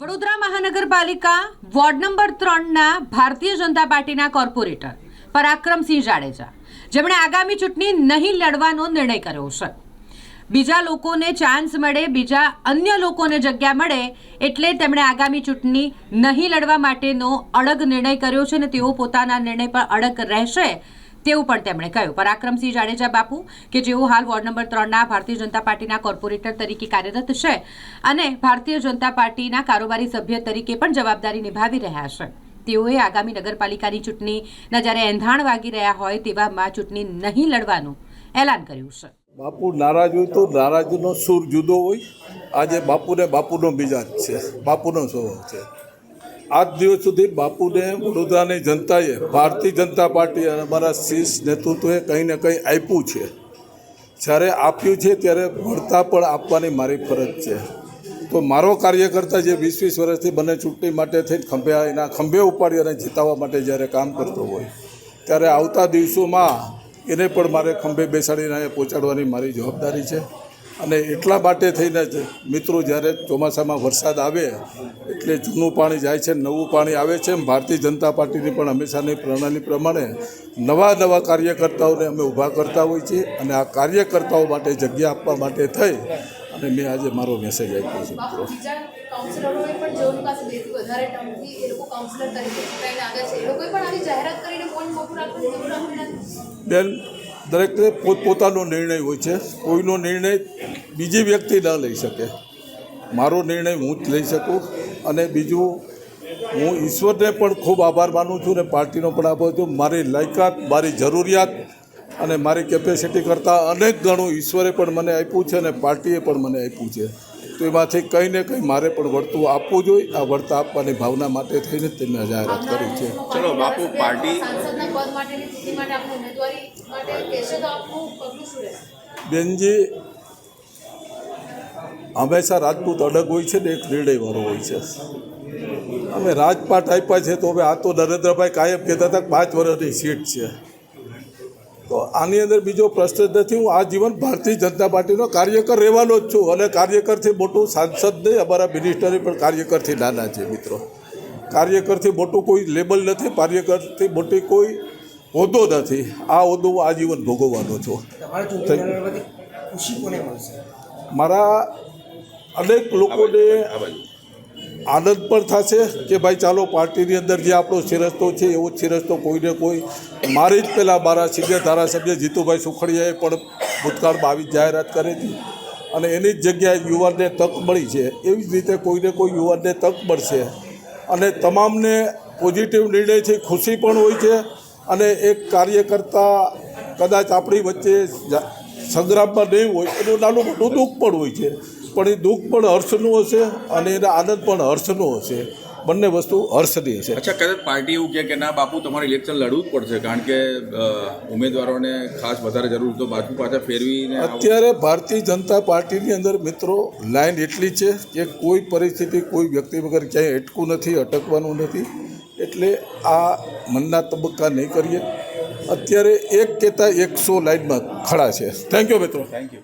વડોદરા મહાનગરપાલિકા ward number ત્રણના ભારતીય જનતા પાર્ટીના કોર્પોરેટર પરાક્રમસિંહ જાડેજા. જેમણે આગામી ચૂંટણી નહીં લડવાનો નિર્ણય કર્યો છે. બીજા લોકોને ચાન્સ મળે, બીજા અન્ય લોકોને જગ્યા મળે એટલે તેમણે આગામી ચૂંટણી નહીં લડવા માટેનો અડગ નિર્ણય કર્યો છે અને તેઓ પોતાના નિર્ણય પર અડગ રહેશે તેવું પણ તેમણે કહ્યું. પરાક્રમસિંહ જાડેજા બાપુ, કે જેઓ હાલ વોર્ડ નંબર ત્રણના ભારતીય જનતા પાર્ટીના કોર્પોરેટર તરીકે કાર્યરત છે અને ભારતીય જનતા પાર્ટીના કારોબારી સભ્ય તરીકે પણ જવાબદારી નિભાવી રહ્યા છે. તેઓએ આગામી નગરપાલિકાની ચૂંટણીના જ્યારે એંધાણ વાગી રહ્યા હોય તેવામાં ચૂંટણી નહીં લડવાનું એલાન કર્યું છે. બાપુ નારાજ હોય તો નારાજનો સૂર જુદો હોય. આજે બાપુને બાપુનો મિજાજ છે. બાપુનો સ્વભાવ છે. આજ દિવસ સુધી બાપુને, વડોદરાની જનતાએ, ભારતીય જનતા પાર્ટી અને અમારા શીર્ષ નેતૃત્વએ કંઈ ને કંઈ આપ્યું છે. જ્યારે આપ્યું છે ત્યારે વળતા પણ આપવાની મારી ફરજ છે. તો મારો કાર્યકર્તા જે વીસ વીસ વર્ષથી બંને ચૂંટણી માટે થઈને ખંભે એના ખંભે ઉપાડી અને જીતાવવા માટે જ્યારે કામ કરતો હોય, ત્યારે આવતા દિવસોમાં એને પણ મારે ખંભે બેસાડીને પહોંચાડવાની મારી જવાબદારી છે. અને એટલા માટે થઈને જ મિત્રો જ્યારે ચોમાસામાં વરસાદ આવે એટલે જૂનું પાણી જાય છે નવું પાણી આવે છે એમ ભારતીય જનતા પાર્ટીની પણ હંમેશાની પ્રણાલી પ્રમાણે નવા નવા કાર્યકર્તાઓને અમે ઊભા કરતા હોઈએ છીએ અને આ કાર્યકર્તાઓ માટે જગ્યા આપવા માટે થઈ અને મેં આજે મારો મેસેજ આપ્યો છે મિત્રો. બેન દરેકને પોતપોતાનો નિર્ણય હોય છે. કોઈનો નિર્ણય બીજી વ્યક્તિ ન લઈ શકે. મારો નિર્ણય હું જ લઈ શકું અને બીજું, હું ઈશ્વરને પણ ખૂબ આભાર માનું છું અને પાર્ટીનો પણ આભાર છું. મારી લાયકાત, મારી જરૂરિયાત અને મારી કેપેસિટી કરતાં અનેક ગણું ઈશ્વરે પણ મને આપ્યું છે અને પાર્ટીએ પણ મને આપ્યું છે. તો એમાંથી કંઈ ને કંઈ મારે પણ વળતું આપવું જોઈએ. આ વળતા આપવાની ભાવના માટે થઈને જ તેમને જાહેરાત કરી છે. ચલો બાપુ, પાર્ટી- સાંસદના પદ માટેની ચૂંટણી માટે આપનું ઉમેદવારી માટે કહેશે તો આપનું પગલું શું રહેશે? બેનજી હંમેશા રાજપૂત અડગ હોય છે ને એક નિર્ણયવાળો હોય છે. અમે રાજપાટ આપ્યા છે તો હવે આ તો નરેન્દ્રભાઈ કાયમ કહેતા હતા પાંચ વર્ષની સીટ છે. તો આની અંદર બીજો પ્રશ્ન નથી. હું આ જીવન ભારતીય જનતા પાર્ટીનો કાર્યકર રહેવાનો જ છું અને કાર્યકરથી મોટું સાંસદ નહીં અમારા મિનિસ્ટરે પણ કાર્યકરથી નાના છે મિત્રો. કાર્યકરથી મોટું કોઈ લેબલ નથી કાર્યકરથી મોટી કોઈ હોદ્દો નથી. આ હોદ્દો હું આજીવન ભોગવવાનો છું. મારા અનેક લોકોને આનંદ પણ થશે કે ભાઈ ચાલો પાર્ટીની અંદર જે આપણો શિરસ્તો છે, એવો જ શિરસ્તો કોઈને કોઈ. મારી જ પહેલાં મારા સિનિયર ધારાસભ્ય જીતુભાઈ સુખડિયાએ પણ ભૂતકાળમાં આવી જાહેરાત કરી હતી. અને એની જ જગ્યાએ યુવાનને તક મળી છે. એવી જ રીતે કોઈને કોઈ યુવાનને તક મળશે. અને તમામને પોઝિટિવ નિર્ણયથી ખુશી પણ હોય છે. અને એક કાર્યકર્તા કદાચ આપણી વચ્ચે સંગ્રામમાં નહીં હોય એનું નાનું મોટું દુઃખ પણ હોય છે. પણ એ દુઃખ પણ હર્ષનું હશે અને એના આનંદ પણ હર્ષનો હશે. બંને વસ્તુ હર્ષની હશે. અચ્છા કદાચ પાર્ટી એવું કહે કે ના બાપુ તમારે ઇલેક્શન લડવું જ પડશે કારણ કે ઉમેદવારોને ખાસ વધારે જરૂર તો બાજુ પાછા ફેરવીને અત્યારે ભારતીય જનતા પાર્ટીની અંદર મિત્રો લાઈન એટલી છે કે કોઈ પરિસ્થિતિ કોઈ વ્યક્તિ વગર ક્યાંય અટકવું નથી અટકવાનું નથી. એટલે આ મનના તબક્કા નહીં કરીએ. અત્યારે એક કહેતા એકસો લાઇનમાં ખડા છે. થેન્ક યુ મિત્રો. Thank you